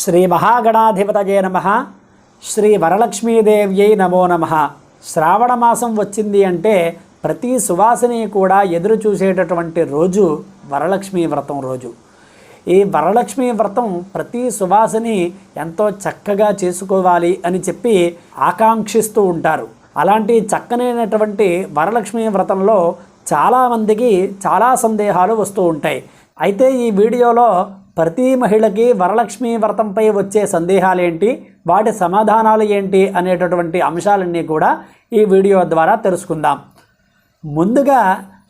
శ్రీ మహాగణాధిపతయే నమ. శ్రీ వరలక్ష్మీదేవ్యై నమో నమ. శ్రావణ మాసం వచ్చింది అంటే ప్రతి సువాసిని కూడా ఎదురు చూసేటటువంటి రోజు వరలక్ష్మీ వ్రతం రోజు. ఈ వరలక్ష్మి వ్రతం ప్రతి సువాసిని ఎంతో చక్కగా చేసుకోవాలి అని చెప్పి ఆకాంక్షిస్తూ ఉంటారు. అలాంటి చక్కనైనటువంటి వరలక్ష్మి వ్రతంలో చాలామందికి చాలా సందేహాలు వస్తూ ఉంటాయి. అయితే ఈ వీడియోలో ప్రతి మహిళకి వరలక్ష్మి వ్రతంపై వచ్చే సందేహాలు ఏంటి వాటి సమాధానాలు ఏంటి? అనేటటువంటి అంశాలన్నీ కూడా ఈ వీడియో ద్వారా తెలుసుకుందాం. ముందుగా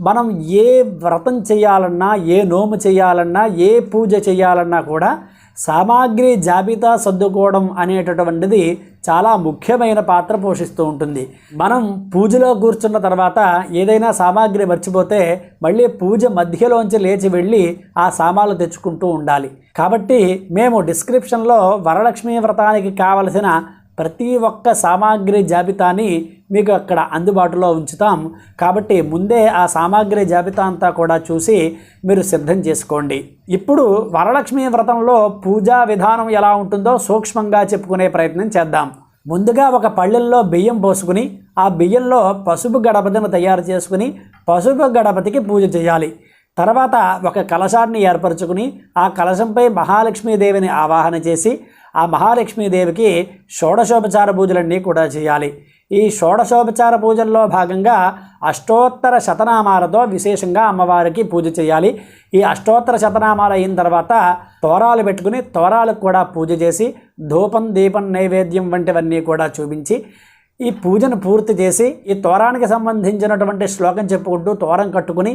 మనం ఏ వ్రతం చేయాలన్నా ఏ నోము చేయాలన్నా ఏ పూజ చేయాలన్నా కూడా సామాగ్రి జాబితా సర్దుకోవడం అనేటటువంటిది చాలా ముఖ్యమైన పాత్ర పోషిస్తూ ఉంటుంది. మనం పూజలో కూర్చున్న తర్వాత ఏదైనా సామాగ్రి మర్చిపోతే మళ్ళీ పూజ మధ్యలోంచి లేచి వెళ్ళి ఆ సామాన్లు తెచ్చుకుంటూ ఉండాలి. కాబట్టి మేము డిస్క్రిప్షన్లో వరలక్ష్మీ వ్రతానికి కావలసిన ప్రతి ఒక్క సామాగ్రి జాబితాని మీకు అక్కడ అందుబాటులో ఉంచుతాం. కాబట్టి ముందే ఆ సామాగ్రి జాబితా అంతా కూడా చూసి మీరు సిద్ధం చేసుకోండి. ఇప్పుడు వరలక్ష్మి వ్రతంలో పూజా విధానం ఎలా ఉంటుందో సూక్ష్మంగా చెప్పుకునే ప్రయత్నం చేద్దాం. ముందుగా ఒక పళ్ళెల్లో బియ్యం పోసుకుని ఆ బియ్యంలో పసుపు గణపతిని తయారు చేసుకుని పసుపు గణపతికి పూజ చేయాలి. తర్వాత ఒక కలశాన్ని ఏర్పరచుకుని ఆ కలశంపై మహాలక్ష్మీదేవిని ఆవాహన చేసి ఆ మహాలక్ష్మీదేవికి షోడశోపచార పూజలన్నీ కూడా చేయాలి. ఈ షోడశోపచార పూజల్లో భాగంగా అష్టోత్తర శతనామాలతో విశేషంగా అమ్మవారికి పూజ చేయాలి. ఈ అష్టోత్తర శతనామాలు అయిన తర్వాత తోరాలు పెట్టుకుని తోరాలకు కూడా పూజ చేసి ధూపం దీపం నైవేద్యం వంటివన్నీ కూడా చూపించి ఈ పూజను పూర్తి చేసి ఈ తోరానికి సంబంధించినటువంటి శ్లోకం చెప్పుకుంటూ తోరం కట్టుకుని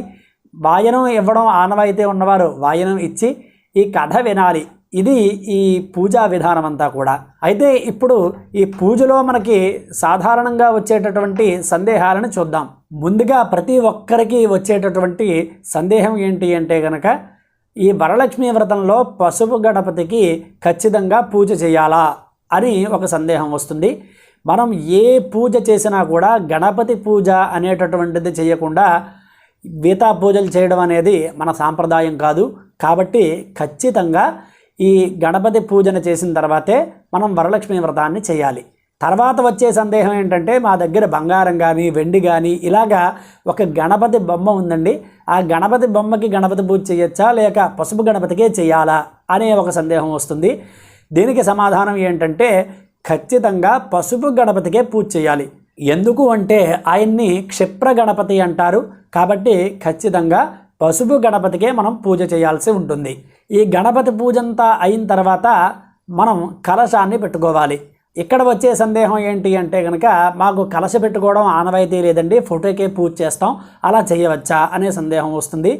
వాయనం ఇవ్వడం ఆనవాయితీ ఉన్నవారు వాయనం ఇచ్చి ఈ కథ వినాలి. ఇది ఈ పూజా విధానం అంతా కూడా. అయితే ఇప్పుడు ఈ పూజలో మనకి సాధారణంగా వచ్చేటటువంటి సందేహాలను చూద్దాం. ముందుగా ప్రతి ఒక్కరికి వచ్చేటటువంటి సందేహం ఏంటి అంటే కనుక ఈ వరలక్ష్మి వ్రతంలో పసుపు గణపతికి ఖచ్చితంగా పూజ చేయాలా అని ఒక సందేహం వస్తుంది. మనం ఏ పూజ చేసినా కూడా గణపతి పూజ అనేటటువంటిది చేయకుండా గీతా పూజలు చేయడం అనేది మన సాంప్రదాయం కాదు. కాబట్టి ఖచ్చితంగా ఈ గణపతి పూజన చేసిన తర్వాతే మనం వరలక్ష్మి వ్రతాన్ని చేయాలి. తర్వాత వచ్చే సందేహం ఏంటంటే మా దగ్గర బంగారం కానీ వెండి కానీ ఇలాగా ఒక గణపతి బొమ్మ ఉందండి. ఆ గణపతి బొమ్మకి గణపతి పూజ చేయొచ్చా? లేక పసుపు గణపతికే చేయాలా? అనే ఒక సందేహం వస్తుంది. దీనికి సమాధానం ఏంటంటే ఖచ్చితంగా పసుపు గణపతికే పూజ చేయాలి. ఎందుకు అంటే ఆయన్ని క్షిప్ర గణపతి అంటారు. కాబట్టి ఖచ్చితంగా పసుపు గణపతికే మనం పూజ చేయాల్సి ఉంటుంది. ఈ గణపతి పూజంతా అయిన తర్వాత మనం కలశాన్ని పెట్టుకోవాలి. ఇక్కడ వచ్చే సందేహం ఏంటి అంటే కనుక మాకు కలశ పెట్టుకోవడం ఆనవాయితీ లేదండి. ఫోటోకే పూజ చేస్తాం. అలా చేయవచ్చా అనే సందేహం వస్తుంది.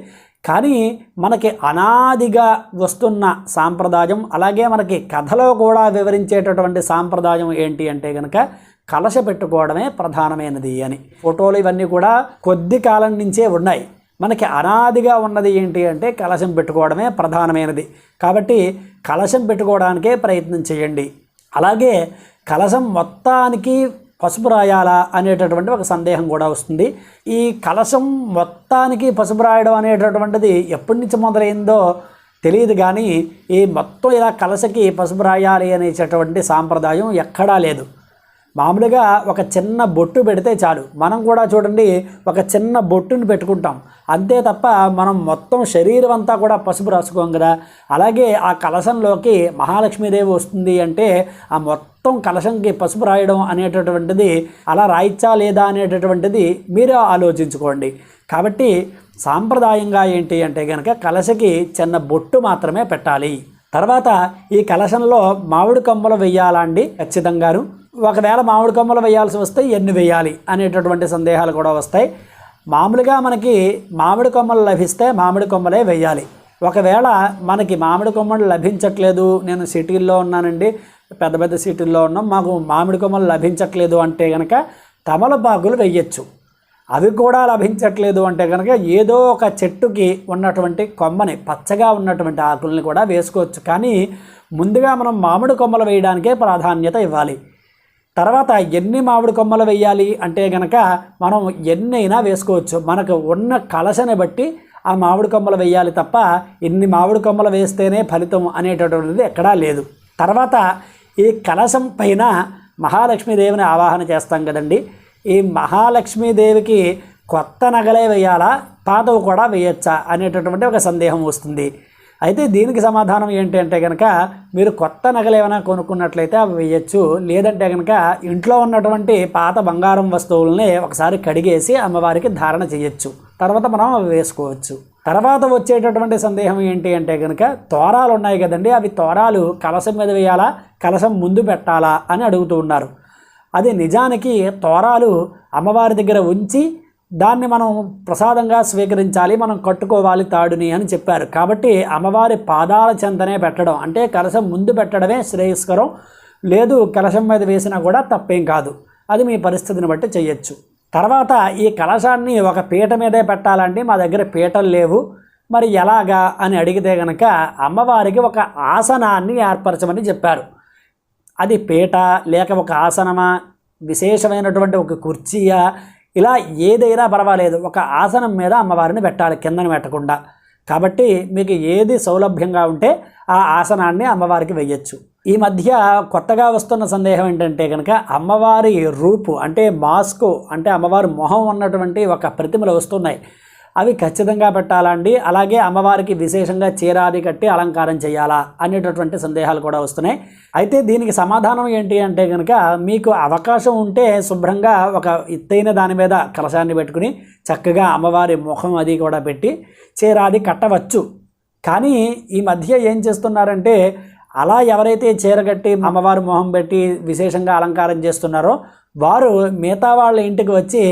కానీ మనకి అనాదిగా వస్తున్న సాంప్రదాయం అలాగే మనకి కథలో కూడా వివరించేటటువంటి సాంప్రదాయం ఏంటి అంటే కనుక కలశ పెట్టుకోవడమే ప్రధానమైనది అని. ఫోటోలు ఇవన్నీ కూడా కొద్ది కాలం నుంచే ఉన్నాయి. మనకి అనాదిగా ఉన్నది ఏంటి అంటే కలశం పెట్టుకోవడమే ప్రధానమైనది. కాబట్టి కలశం పెట్టుకోవడానికే ప్రయత్నం చేయండి. అలాగే కలశం మొత్తానికి పసుపు రాయాలా అనేటటువంటి ఒక సందేహం కూడా వస్తుంది. ఈ కలశం మొత్తానికి పసుపు రాయడం అనేటటువంటిది ఎప్పటి నుంచి మొదలైందో తెలియదు కానీ ఈ మొత్తం ఇలా కలశకి పసుపు రాయాలి అనేటటువంటి సాంప్రదాయం ఎక్కడా లేదు. మామూలుగా ఒక చిన్న బొట్టు పెడితే చాలు. మనం కూడా చూడండి ఒక చిన్న బొట్టుని పెట్టుకుంటాం. అంతే తప్ప మనం మొత్తం శరీరం అంతా కూడా పసుపు రాసుకోం కదా. అలాగే ఆ కలశంలోకి మహాలక్ష్మీదేవి వస్తుంది అంటే ఆ మొత్తం కలశంకి పసుపు రాయడం అనేటటువంటిది అలా రాయిచ్చా లేదా అనేటటువంటిది మీరు ఆలోచించుకోండి. కాబట్టి సాంప్రదాయంగా ఏంటి అంటే కనుక కలశకి చిన్న బొట్టు మాత్రమే పెట్టాలి. తర్వాత ఈ కలశంలో మామిడి కొమ్మలు వెయ్యాలా అండి? ఖచ్చితంగాను. ఒకవేళ మామిడి కొమ్మలు వేయాల్సి వస్తే ఎన్ని వేయాలి అనేటటువంటి సందేహాలు కూడా వస్తాయి. మామూలుగా మనకి మామిడి కొమ్మలు లభిస్తే మామిడి కొమ్మలే వేయాలి. ఒకవేళ మనకి మామిడి కొమ్మలు లభించట్లేదు నేను సిటీల్లో ఉన్నానండి పెద్ద పెద్ద సిటీల్లో ఉన్నాం మాకు మామిడి కొమ్మలు లభించట్లేదు అంటే కనుక తమలపాకులు వెయ్యొచ్చు అవి కూడా లభించట్లేదు అంటే కనుక ఏదో ఒక చెట్టుకి ఉన్నటువంటి కొమ్మని పచ్చగా ఉన్నటువంటి ఆకుల్ని కూడా వేసుకోవచ్చు. కానీ ముందుగా మనం మామిడి కొమ్మలు వేయడానికే ప్రాధాన్యత ఇవ్వాలి. తర్వాత ఎన్ని మామిడి కొమ్మలు వేయాలి అంటే గనక మనం ఎన్నైనా వేసుకోవచ్చు. మనకు ఉన్న కలశని బట్టి ఆ మామిడి కొమ్మలు వేయాలి తప్ప ఇన్ని మామిడి కొమ్మలు వేస్తేనే ఫలితం అనేటటువంటిది ఎక్కడా లేదు. తర్వాత ఈ కలశం పైన మహాలక్ష్మీదేవిని ఆవాహన చేస్తాం కదండి. ఈ మహాలక్ష్మీదేవికి కొత్త నగలే వేయాలా? పాతవు కూడా వేయచ్చా? అనేటటువంటి ఒక సందేహం వస్తుంది. అయితే దీనికి సమాధానం ఏంటి అంటే కనుక మీరు కొత్త నగలు ఏమైనా కొనుక్కున్నట్లయితే అవి వేయచ్చు. లేదంటే కనుక ఇంట్లో ఉన్నటువంటి పాత బంగారం వస్తువుల్ని ఒకసారి కడిగేసి అమ్మవారికి ధారణ చేయొచ్చు. తర్వాత మనం అవి వేసుకోవచ్చు. తర్వాత వచ్చేటటువంటి సందేహం ఏంటి అంటే కనుక తోరాలు ఉన్నాయి కదండి. అవి తోరాలు కలసం మీద వేయాలా? కలసం ముందు పెట్టాలా? అని అడుగుతూ ఉన్నారు. అది నిజానికి తోరాలు అమ్మవారి దగ్గర ఉంచి దాన్ని మనం ప్రసాదంగా స్వీకరించాలి మనం కట్టుకోవాలి తాడుని అని చెప్పారు. కాబట్టి అమ్మవారి పాదాల చెంతనే పెట్టడం అంటే కలశం ముందు పెట్టడమే శ్రేయస్కరం. లేదు కలశం మీద వేసినా కూడా తప్పేం కాదు. అది మీ పరిస్థితిని బట్టి చేయొచ్చు తర్వాత ఈ కలశాన్ని ఒక పీట మీదే పెట్టాలండి. మా దగ్గర పీటలు లేవు. మరి ఎలాగా అని అడిగితే గనక అమ్మవారికి ఒక ఆసనాన్ని ఏర్పరచమని చెప్పారు. అది పీట లేక ఒక ఆసనమా? విశేషమైనటువంటి ఒక కుర్చీయా? ఇలా ఏదైనా పర్వాలేదు. ఒక ఆసనం మీద అమ్మవారిని పెట్టాలి కిందన పెట్టకుండా. కాబట్టి మీకు ఏది సౌలభ్యంగా ఉంటే ఆ ఆసనాన్ని అమ్మవారికి వెయ్యొచ్చు. ఈ మధ్య కొత్తగా వస్తున్న సందేహం ఏంటంటే కనుక అమ్మవారి రూపు అంటే మాస్కు అంటే అమ్మవారి మొహం ఉన్నటువంటి ఒక ప్రతిమలు వస్తున్నాయి. అవి ఖచ్చితంగా పెట్టాలా అండి అలాగే అమ్మవారికి విశేషంగా చీరాది కట్టి అలంకారం చేయాలా అనేటటువంటి సందేహాలు కూడా వస్తున్నాయి. అయితే దీనికి సమాధానం ఏంటి అంటే కనుక మీకు అవకాశం ఉంటే శుభ్రంగా ఒక ఎత్తైన దాని మీద కలశాన్ని పెట్టుకుని చక్కగా అమ్మవారి ముఖం అది కూడా పెట్టి చీరాది కట్టవచ్చు. కానీ ఈ మధ్య ఏం చేస్తున్నారంటే అలా ఎవరైతే చీరగట్టి అమ్మవారి మొహం పెట్టి విశేషంగా అలంకారం చేస్తున్నారో వారు మిగతా వాళ్ళ ఇంటికి వచ్చి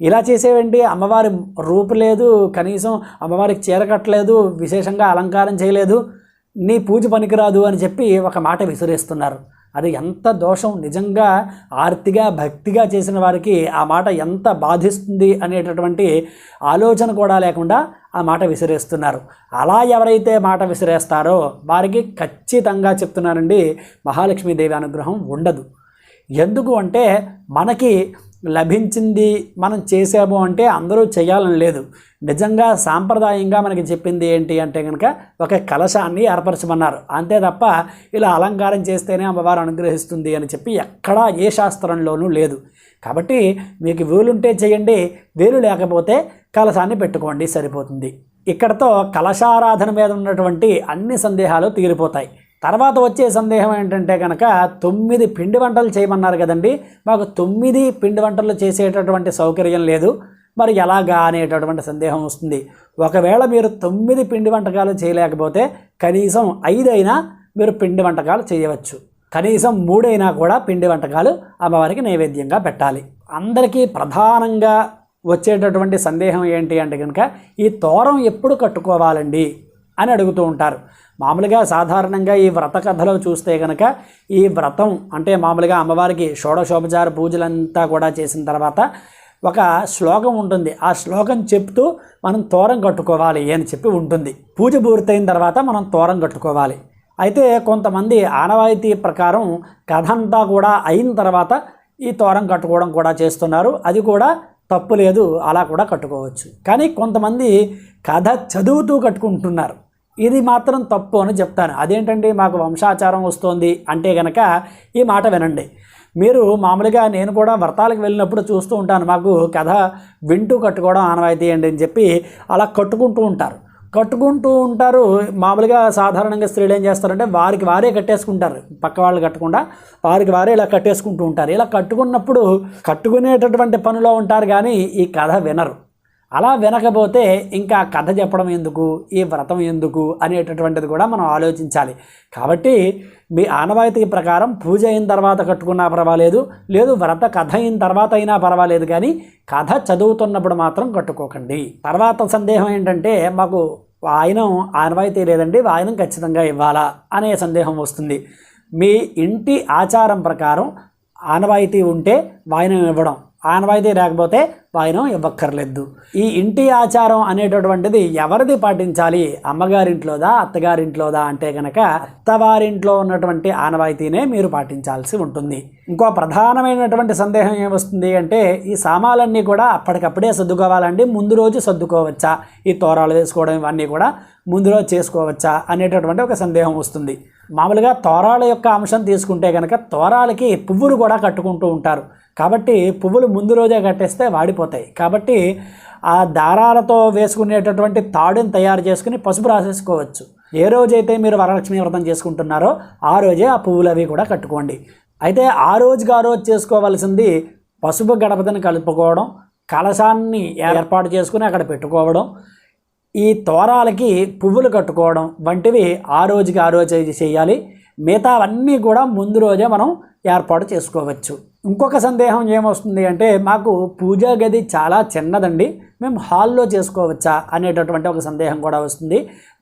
ఇలా చేసేవండి అమ్మవారి రూపు లేదు కనీసం అమ్మవారికి చీర కట్టలేదు విశేషంగా అలంకారం చేయలేదు నీ పూజ పనికిరాదు అని చెప్పి ఒక మాట విసిరేస్తున్నారు. అది ఎంత దోషం నిజంగా ఆర్తిగా భక్తిగా చేసిన వారికి ఆ మాట ఎంత బాధిస్తుంది అనేటటువంటి ఆలోచన కూడా లేకుండా ఆ మాట విసిరేస్తున్నారు. అలా ఎవరైతే మాట విసిరేస్తారో వారికి ఖచ్చితంగా చెప్తున్నానండి మహాలక్ష్మీదేవి అనుగ్రహం ఉండదు. ఎందుకు అంటే మనకి లభించింది మనం చేసాము అంటే అందరూ చేయాలని లేదు. నిజంగా సాంప్రదాయంగా మనకి చెప్పింది ఏంటి అంటే కనుక ఒక కలశాన్ని ఏర్పరచమన్నారు. అంతే తప్ప ఇలా అలంకారం చేస్తేనే అమ్మవారు అనుగ్రహిస్తుంది అని చెప్పి ఎక్కడా ఏ శాస్త్రంలోనూ లేదు. కాబట్టి మీకు వీలుంటే చేయండి వీలు లేకపోతే కలశాన్ని పెట్టుకోండి సరిపోతుంది. ఇక్కడతో కలశారాధన మీద ఉన్నటువంటి అన్ని సందేహాలు తీరిపోతాయి. తర్వాత వచ్చే సందేహం ఏంటంటే కనుక తొమ్మిది పిండి వంటలు చేయమన్నారు కదండి. మాకు తొమ్మిది పిండి వంటలు చేసేటటువంటి సౌకర్యం లేదు. మరి ఎలాగా అనేటటువంటి సందేహం వస్తుంది. ఒకవేళ మీరు తొమ్మిది పిండి వంటకాలు చేయలేకపోతే కనీసం ఐదైనా మీరు పిండి వంటకాలు చేయవచ్చు. కనీసం మూడైనా కూడా పిండి వంటకాలు అమ్మవారికి నైవేద్యంగా పెట్టాలి. అందరికీ ప్రధానంగా వచ్చేటటువంటి సందేహం ఏంటి అంటే కనుక ఈ తోరం ఎప్పుడు కట్టుకోవాలండి? అని అడుగుతూ ఉంటారు. మామూలుగా సాధారణంగా ఈ వ్రత కథలో చూస్తే కనుక ఈ వ్రతం అంటే మామూలుగా అమ్మవారికి షోడశోపచార పూజలంతా కూడా చేసిన తర్వాత ఒక శ్లోకం ఉంటుంది. ఆ శ్లోకం చెప్తూ మనం తోరం కట్టుకోవాలి అని చెప్పి ఉంటుంది. పూజ పూర్తయిన తర్వాత మనం తోరం కట్టుకోవాలి. అయితే కొంతమంది ఆనవాయితీ ప్రకారం కథ అంతా కూడా అయిన తర్వాత ఈ తోరం కట్టుకోవడం కూడా చేస్తున్నారు. అది కూడా తప్పు లేదు. అలా కూడా కట్టుకోవచ్చు. కానీ కొంతమంది కథ చదువుతూ కట్టుకుంటున్నారు. ఇది మాత్రం తప్పు అని చెప్తాను. అదేంటండి? మాకు వంశాచారం వస్తుంది అంటే గనక ఈ మాట వినండి. మీరు మామూలుగా నేను కూడా వ్రతాలకు వెళ్ళినప్పుడు చూస్తూ ఉంటాను. మాకు కథ వింటూ కట్టుకోవడం ఆనవాయితీ అండి అని చెప్పి అలా కట్టుకుంటూ ఉంటారు. కట్టుకుంటూ ఉంటారు. మామూలుగా సాధారణంగా స్త్రీలు ఏం చేస్తారంటే వారికి వారే కట్టేసుకుంటారు. పక్క వాళ్ళు కట్టకుండా వారికి వారే ఇలా కట్టేసుకుంటూ ఉంటారు. ఇలా కట్టుకున్నప్పుడు కట్టుకునేటటువంటి పనిలో ఉంటారు కానీ ఈ కథ వినరు. అలా వినకపోతే ఇంకా కథ చెప్పడం ఎందుకు? ఈ వ్రతం ఎందుకు? అనేటటువంటిది కూడా మనం ఆలోచించాలి. కాబట్టి మీ ఆనవాయితీ ప్రకారం పూజ అయిన తర్వాత కట్టుకున్నా పర్వాలేదు లేదు వ్రత కథ అయిన తర్వాత అయినా పర్వాలేదు కానీ కథ చదువుతున్నప్పుడు మాత్రం కట్టుకోకండి. తర్వాత సందేహం ఏంటంటే మాకు వాయనం ఆనవాయితీ లేదండి వాయనం ఖచ్చితంగా ఇవ్వాలా అనే సందేహం వస్తుంది. మీ ఇంటి ఆచారం ప్రకారం ఆనవాయితీ ఉంటే వాయనం ఇవ్వడం. ఆనవాయితీ లేకపోతే వాయనం ఇవ్వక్కర్లేదు. ఈ ఇంటి ఆచారం అనేటటువంటిది ఎవరిది పాటించాలి? అమ్మగారింట్లోదా? అత్తగారింట్లోదా? అంటే కనుక అత్తవారింట్లో ఉన్నటువంటి ఆనవాయితీనే మీరు పాటించాల్సి ఉంటుంది. ఇంకో ప్రధానమైనటువంటి సందేహం ఏమొస్తుంది అంటే ఈ సామాన్లన్నీ కూడా అప్పటికప్పుడే సర్దుకోవాలండి. ముందు రోజు సర్దుకోవచ్చా? ఈ తోరాలు వేసుకోవడం ఇవన్నీ కూడా ముందు రోజు చేసుకోవచ్చా? అనేటటువంటి ఒక సందేహం వస్తుంది. మామూలుగా తోరాల యొక్క అంశం తీసుకుంటే కనుక తోరాలకి పువ్వులు కూడా కట్టుకుంటూ ఉంటారు. కాబట్టి పువ్వులు ముందు రోజే కట్టేస్తే వాడిపోతాయి. కాబట్టి ఆ దారాలతో వేసుకునేటటువంటి తాడుని తయారు చేసుకుని పసుపు రాసేసుకోవచ్చు. ఏ రోజైతే మీరు వరలక్ష్మి వ్రతం చేసుకుంటున్నారో ఆ రోజే ఆ పువ్వులు అవి కూడా కట్టుకోండి. అయితే ఆ రోజుకి ఆ రోజు చేసుకోవాల్సింది పసుపు గణపతిని కలుపుకోవడం కలశాన్ని ఏర్పాటు చేసుకుని అక్కడ పెట్టుకోవడం ఈ తోరాలకి పువ్వులు కట్టుకోవడం వంటివి ఆ రోజుకి ఆ రోజు చేయాలి. మిగతావన్నీ కూడా ముందు రోజే మనం ఏర్పాటు చేసుకోవచ్చు. ఇంకొక సందేహం ఏమొస్తుంది అంటే మాకు పూజా గది చాలా చిన్నదండి. మేము హాల్లో చేసుకోవచ్చా అనేటటువంటి ఒక సందేహం కూడా వస్తుంది.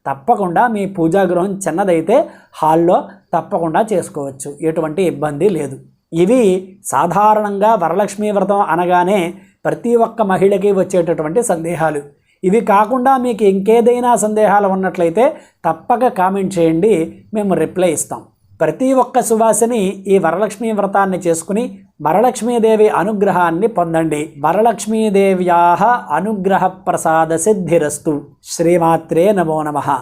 తప్పకుండా మీ పూజా గృహం చిన్నదైతే హాల్లో తప్పకుండా చేసుకోవచ్చు. ఎటువంటి ఇబ్బంది లేదు. ఇవి సాధారణంగా వరలక్ష్మీ వ్రతం అనగానే ప్రతి ఒక్క మహిళకి వచ్చేటటువంటి సందేహాలు. ఇవి కాకుండా మీకు ఇంకేదైనా సందేహాలు ఉన్నట్లయితే తప్పక కామెంట్ చేయండి. మేము రిప్లై ఇస్తాం. ప్రతి ఒక్క సువాసిని ఈ వరలక్ష్మీ వ్రతాన్ని చేసుకుని వరలక్ష్మీదేవి అనుగ్రహాన్ని పొందండి. వరలక్ష్మీదేవ్యా అనుగ్రహ ప్రసాద సిద్ధిరస్తు శ్రీమాత్రే నమో నమ.